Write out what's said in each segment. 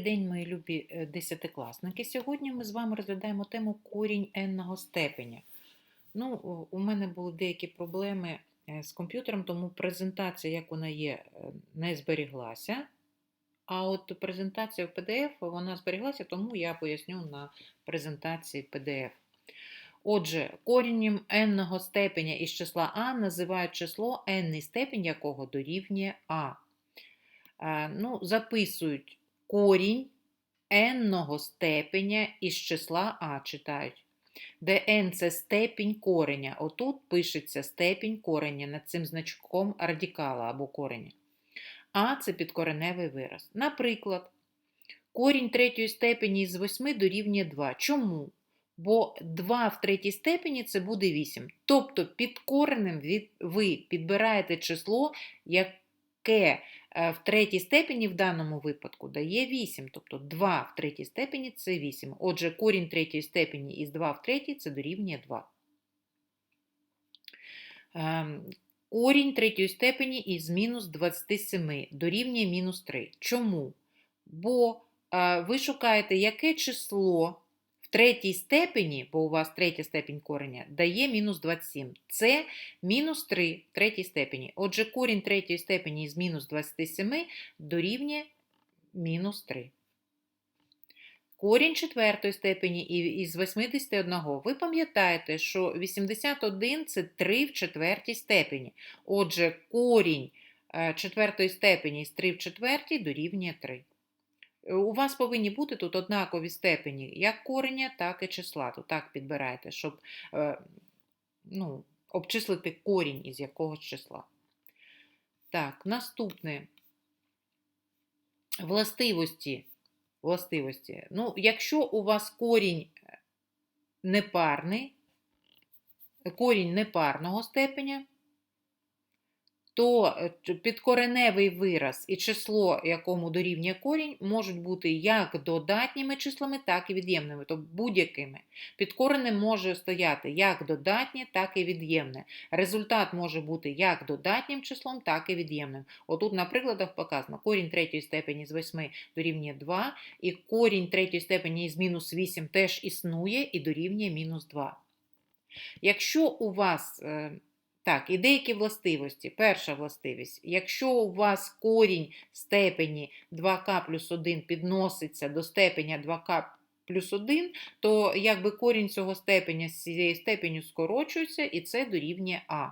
День, мої любі е, десятикласники. Сьогодні ми з вами розглядаємо тему корінь n-ного степеня. Ну, у мене були деякі проблеми е, з комп'ютером, тому презентація, як вона є, е, не зберіглася. А от презентація в PDF вона зберіглася, тому я поясню на презентації PDF. Отже, корінням n-ного степеня із числа А називають число n степень якого дорівнює А. Ну, записують корінь n-ного степеня із числа А читають. Де n це степінь кореня. Отут пишеться степінь кореня над цим значком радикала або кореня. А це підкореневий вираз. Наприклад, корінь третьої степені із 8 дорівнює 2. Чому? Бо 2 в третій степені це буде 8. Тобто під коренем ви підбираєте число, яке в третій степені в даному випадку дає 8. Тобто 2 в третій степені це 8. Отже, корінь третьої степені із 2 в третій це дорівнює 2. Ем, Корінь третьої степені із мінус 27 дорівнює мінус 3. Чому? Бо е, ви шукаєте, яке число третій степені, бо у вас третя степень кореня, дає мінус 27. Це мінус 3 в третій степені. Отже, корінь третьої степені із мінус 27 дорівнює мінус 3. Корінь четвертої степені із 81. Ви пам'ятаєте, що 81 це 3 в четвертій степені. Отже, корінь е, четвертої степені з 3 в четвертій дорівнює 3. Е, У вас повинні бути тут однакові степені як кореня, так і числа. Тут так підбираєте, щоб е, ну, обчислити корінь із якогось числа. Так, наступне. Властивості. Властивості. Ну, якщо у вас корінь е, непарний, корінь непарного степеня, то е, підкореневий вираз і число, якому дорівнює корінь, можуть бути як додатніми числами, так і від'ємними, тобто будь-якими. Підкореним може стояти як додатнє, так і від'ємне. Результат може бути як додатнім числом, так і від'ємним. Отут на прикладах показано корінь третьої степені з 8 дорівнює 2, і корінь третьої степені із мінус 8 теж існує і дорівнює мінус 2. Якщо у вас е, так, і деякі властивості. Перша властивість. Якщо у вас корінь степені 2к плюс 1 підноситься до степеня 2к плюс 1, то якби корінь цього степеня з цією степеню скорочується, і це дорівнює А.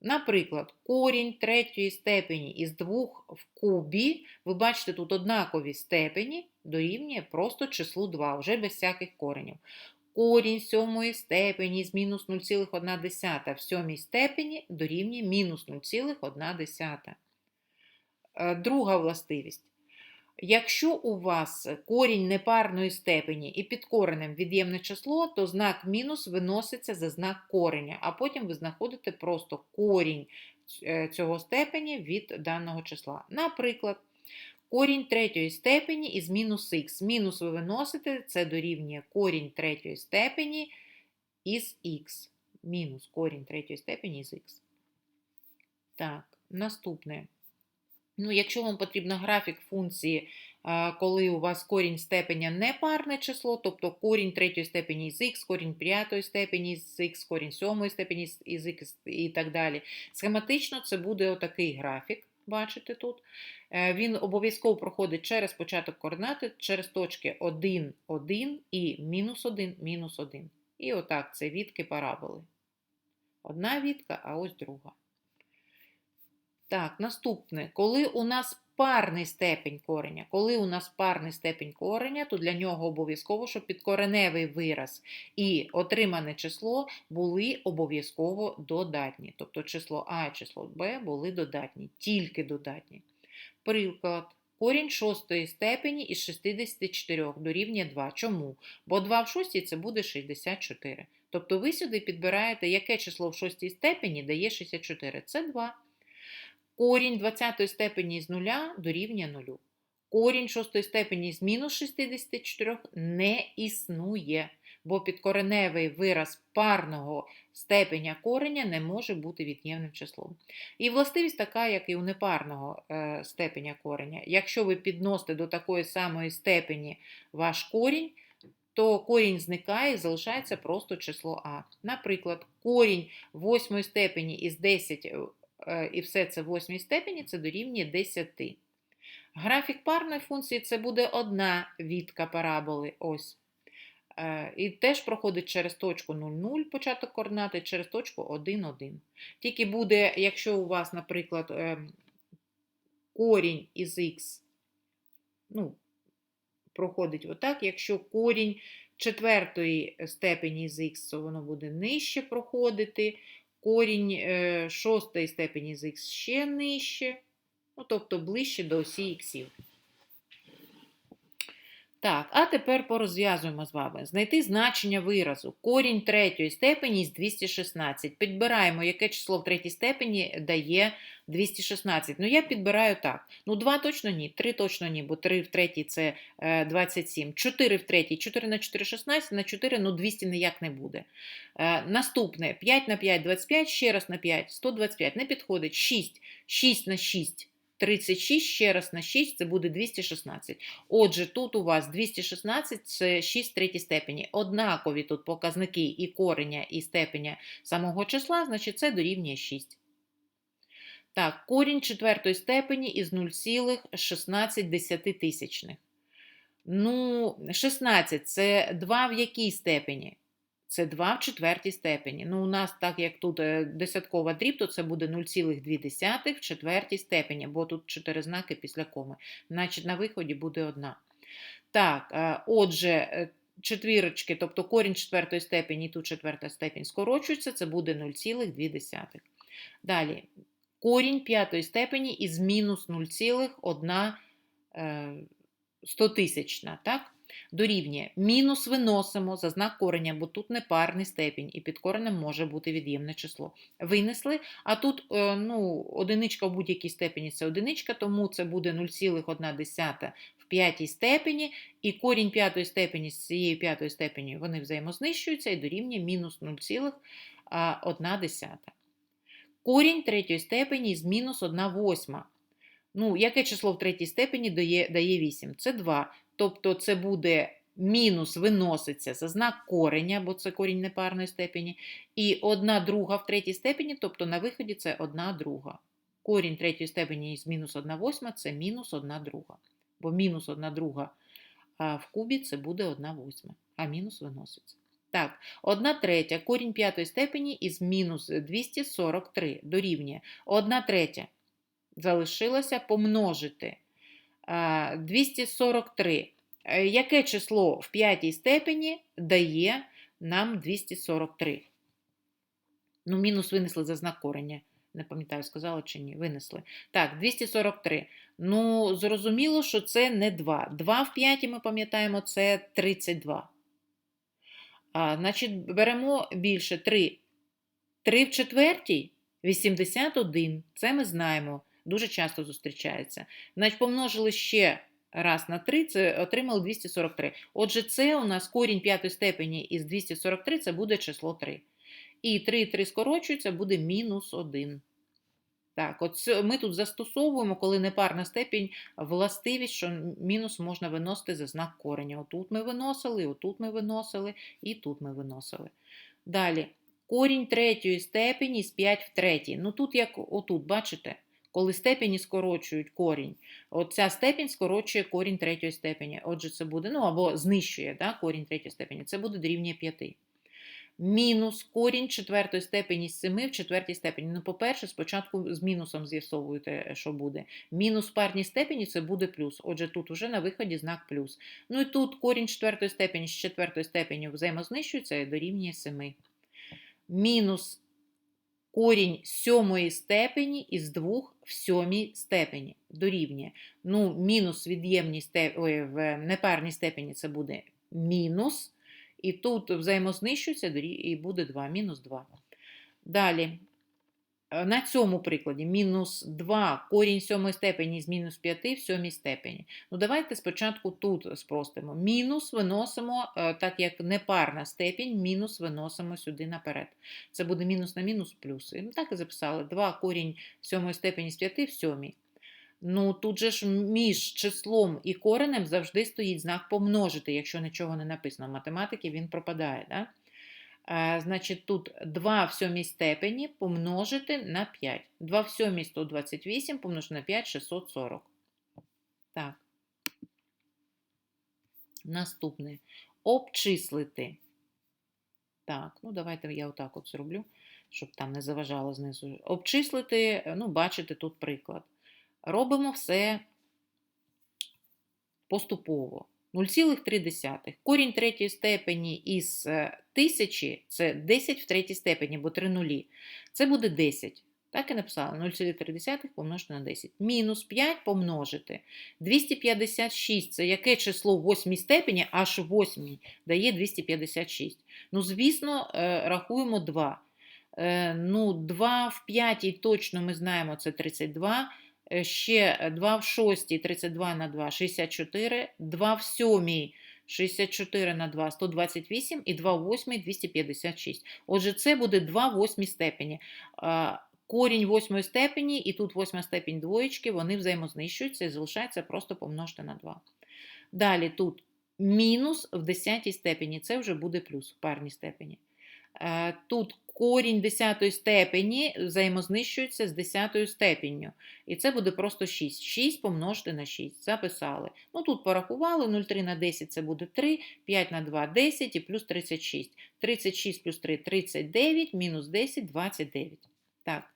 Наприклад, корінь третьої степені із 2 в кубі, ви бачите, тут однакові степені, дорівнює просто числу 2, вже без всяких коренів корінь сьомої степені з мінус 0,1 в сьомій степені дорівнює мінус 0,1. Е, Друга властивість. Якщо у вас корінь непарної степені і під коренем від'ємне число, то знак мінус виноситься за знак кореня, а потім ви знаходите просто корінь е, цього степені від даного числа. Наприклад, корінь третьої степені із мінус х. Мінус ви виносите, це дорівнює корінь третьої степені із х. Мінус корінь третьої степені із х. Так, наступне. Ну, якщо вам потрібен графік функції, коли у вас корінь степеня непарне число, тобто корінь третьої степені із х, корінь п'ятої степені з х, корінь сьомої степені з- х і так далі. Схематично це буде отакий графік, бачите тут. Е, Він обов'язково проходить через початок координати, через точки 1, 1 і мінус 1, мінус 1. І отак це вітки параболи. Одна вітка, а ось друга. Так, наступне. Коли у нас парний степень кореня, коли у нас парний степень кореня, то для нього обов'язково, щоб підкореневий вираз і отримане число були обов'язково додатні. Тобто число А і число Б були додатні, тільки додатні. Приклад. Корінь шостої степені із 64 дорівнює 2. Чому? Бо 2 в шостій це буде 64. Тобто ви сюди підбираєте, яке число в шостій степені дає 64. Це 2. Корінь 20 степені з 0 дорівнює 0. Корінь 6 степені з мінус 64 не існує. бо підкореневий вираз парного степеня кореня не може бути від'ємним числом. І властивість така, як і у непарного е, степеня кореня. Якщо ви підносите до такої самої степені ваш корінь, то корінь зникає і залишається просто число А. Наприклад, корінь восьмої степені із 10, е, і все це в восьмій степені, це дорівнює 10. Графік парної функції це буде одна відка параболи. ось. Е, І теж проходить через точку 0,0 початок координати, через точку 1,1. Тільки буде, якщо у вас, наприклад, е, корінь із х, ну, проходить отак, якщо корінь четвертої степені з х, то воно буде нижче проходити, корінь е, шостої степені з х ще нижче, ну, тобто ближче до осі іксів. Так, а тепер порозв'язуємо з вами. Знайти значення виразу. Корінь третьої степені з 216. Підбираємо, яке число в третій степені дає 216. Ну, я підбираю так. Ну, 2 точно ні, 3 точно ні, бо 3 в третій це е, 27. 4 в третій, 4 на 4 16, на 4, ну 200 ніяк не буде. Е, наступне 5 на 5 25, ще раз на 5, 125. Не підходить. 6, 6 на 6. 36 ще раз на 6 це буде 216. Отже, тут у вас 216 це 6 в третій степені. Однакові тут показники і кореня, і степеня самого числа, значить це дорівнює 6. Так, корінь четвертої степені із 0,16 тисячних. Ну, 16 це 2 в якій степені? Це 2 в четвертій степені. Ну, у нас, так як тут е, десяткова дріб, то це буде 0,2 в четвертій степені, бо тут 4 знаки після коми. Значить, на виході буде одна. Так, е, отже, е, четвірочки, тобто корінь четвертої степені, і тут четверта степень скорочується, це буде 0,2. Далі, корінь п'ятої степені із мінус 0,1 стотисячна? Дорівнює. Мінус виносимо за знак кореня, бо тут не парний степінь, і під коренем може бути від'ємне число. Винесли, а тут е, ну, одиничка в будь-якій степені це одиничка, тому це буде 0,1 в п'ятій степені, і корінь п'ятої степені з цією п'ятою степені вони взаємознищуються і дорівнює мінус 0,1. Корінь третьої степені з мінус 1 восьма. Ну, яке число в третій степені дає 8? Це 2. Тобто це буде мінус виноситься за знак кореня, бо це корінь непарної степені, і одна друга в третій степені, тобто на виході це одна друга. Корінь третьої степені з мінус 1 восьма це мінус 1 друга. Бо мінус 1 друга в кубі це буде 1 восьма, а мінус виноситься. Так, 1 третя корінь п'ятої степені із мінус 243 дорівнює 1 третя. Залишилося помножити 243. Е, яке число в п'ятій степені дає нам 243? Ну, мінус винесли за знак корення. Не пам'ятаю, сказала чи ні. Винесли. Так, 243. Ну, зрозуміло, що це не 2. 2 в 5, ми пам'ятаємо, це 32. А, Значить, беремо більше 3. 3 в четвертій 81. Це ми знаємо дуже часто зустрічається. Значить, помножили ще раз на 3, це отримали 243. Отже, це у нас корінь п'ятої степені із 243 це буде число 3. І 3 3 скорочується, буде мінус 1. Так, от ми тут застосовуємо, коли непарна степінь, властивість, що мінус можна виносити за знак кореня. Отут ми виносили, отут ми виносили, і тут ми виносили. Далі, корінь третьої степені з 5 в третій. Ну тут, як отут, бачите? Коли степені скорочують корінь, оця степінь скорочує корінь третьої степені. Отже, це буде, ну або знищує да, корінь третьої степені, це буде дорівнює 5. Мінус корінь четвертої степені з 7 в четвертій степені. Ну, по-перше, спочатку з мінусом з'ясовуєте, що буде. Мінус парній степені це буде плюс. Отже, тут вже на виході знак плюс. Ну і тут корінь четвертої степені з четвертої степені взаємознищується і дорівнює 7. Мінус корінь сьомої степені із двох в сьомій степені дорівнює. Ну, мінус від'ємній степені, в непарній степені це буде мінус. І тут взаємознищується і буде 2, мінус 2. Далі. Е, на цьому прикладі мінус 2 корінь сьомої степені з мінус 5 в сьомій степені. Ну, давайте спочатку тут спростимо. Мінус виносимо, е, так як непарна степінь, мінус виносимо сюди наперед. Це буде мінус на мінус плюс. І ми так і записали. 2 корінь сьомої степені з 5 в сьомій. Ну, тут же ж між числом і коренем завжди стоїть знак помножити, якщо нічого не написано. В математиці він пропадає. Да? Значить, тут 2 в сьомій степені помножити на 5. 2 в сьомій 128 помножити на 5 640. Так. Наступне. Обчислити. Так, ну давайте я отак от зроблю, щоб там не заважало знизу. Обчислити, ну, бачите тут приклад. Робимо все поступово. 0,3. Корінь третьої степені із е, тисячі – це 10 в третій степені, бо 3 нулі. Це буде 10. Так і написала 0,3 помножити на 10. Мінус 5 помножити. 256 це яке число в восьмій степені, аж в восьмій дає 256. Ну, звісно, е, рахуємо 2. Е, Ну, 2 в п'ятій точно ми знаємо, це 32. Е, Ще 2 в шостій, 32 на 2, 64. 2 в сьомій, 64 на 2, 128. І 2 в восьмій, 256. Отже, це буде 2 в восьмій степені. Корінь восьмої степені і тут восьма степень двоєчки, вони взаємознищуються і залишається просто помножити на 2. Далі тут мінус в десятій степені, це вже буде плюс в парній степені. Е, Тут корінь десятої степені взаємознищується з десятою степенню. І це буде просто 6. 6 помножити на 6. Записали. Ну тут порахували 0,3 на 10 це буде 3, 5 на 2 10 і плюс 36. 36 плюс 3 39, мінус 10 29. Так.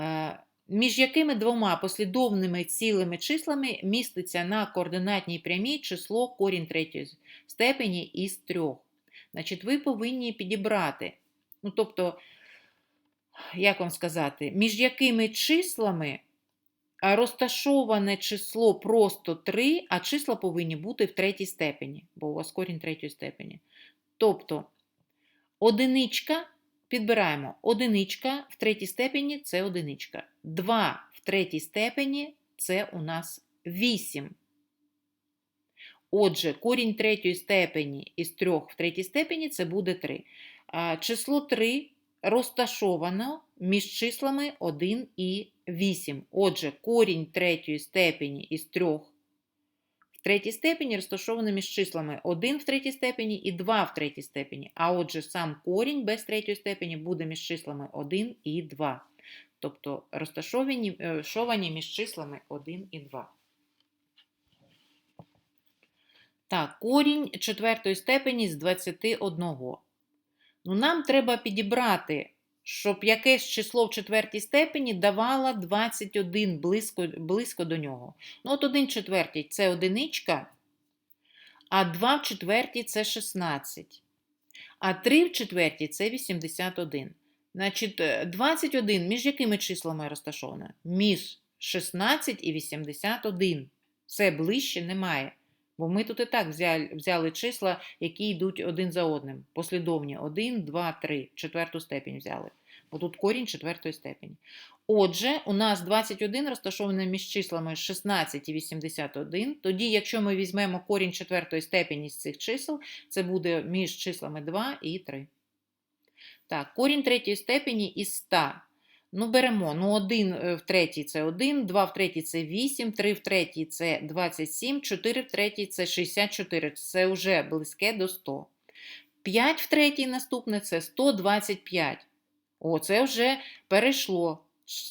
Е, Між якими двома послідовними цілими числами міститься на координатній прямій число корінь третьої степені із трьох. Значить, ви повинні підібрати, ну, тобто, як вам сказати, між якими числами розташоване число просто 3, а числа повинні бути в третій степені, бо у вас корінь третьої степені. Тобто, одиничка, підбираємо, одиничка в третій степені це одиничка. 2 в третій степені це у нас 8. Отже, корінь третьої степені із 3 в третій степені це буде 3. Число 3 розташовано між числами 1 і 8. Отже, корінь третьої степені із 3 в третій степені розташований між числами 1 в третій степені і 2 в третій степені. А отже, сам корінь без третьої степені буде між числами 1 і 2. Тобто розташовані е, між числами 1 і 2. Так, корінь четвертої степені з 21. Ну, нам треба підібрати, щоб якесь число в четвертій степені давало 21 близько, близько до нього. Ну, от 1 четвертій це одиничка, а 2 в четвертій це 16. А 3 в четвертій це 81. Значить, е, 21 між якими числами розташовано? Між 16 і 81. Все ближче немає. Бо ми тут і так взяли, числа, які йдуть один за одним. Послідовні 1, 2, 3, четверту степень взяли. Бо тут корінь четвертої степені. Отже, у нас 21 розташований між числами 16 і 81. Тоді, якщо ми візьмемо корінь четвертої степені з цих чисел, це буде між числами 2 і 3. Так, корінь третьої степені із 100. Ну, беремо. Ну, 1 в третій це 1, 2 в третій це 8, 3 в третій це 27, 4 в третій це 64. Це вже близьке до 100. 5 в третій наступне це 125. О, це вже перейшло.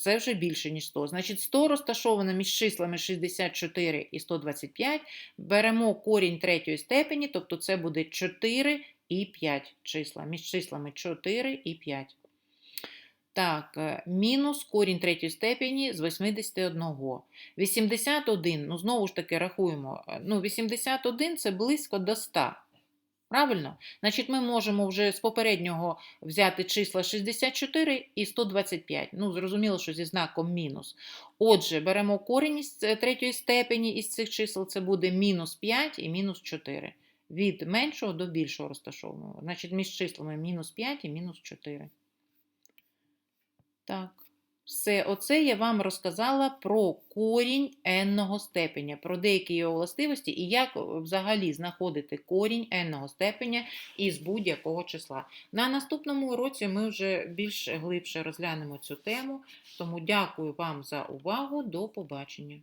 Це вже більше, ніж 100. Значить, 100 розташовано між числами 64 і 125. Беремо корінь третьої степені, тобто це буде 4 і 5 числа. Між числами 4 і 5. Так, е, мінус корінь третьої степені з 81. 81, ну знову ж таки рахуємо. е, Ну, 81 це близько до 100. Правильно? Значить, ми можемо вже з попереднього взяти числа 64 і 125. Ну, зрозуміло, що зі знаком мінус. Отже, беремо корінь із е, третьої степені із цих чисел, це буде мінус 5 і мінус 4. Від меншого до більшого розташовуємо. Значить, між числами мінус 5 і мінус 4. Так. Все, оце я вам розказала про корінь n-ного степеня, про деякі його властивості і як взагалі знаходити корінь n-ного степеня із будь-якого числа. На наступному уроці ми вже більш глибше розглянемо цю тему. Тому дякую вам за увагу. До побачення.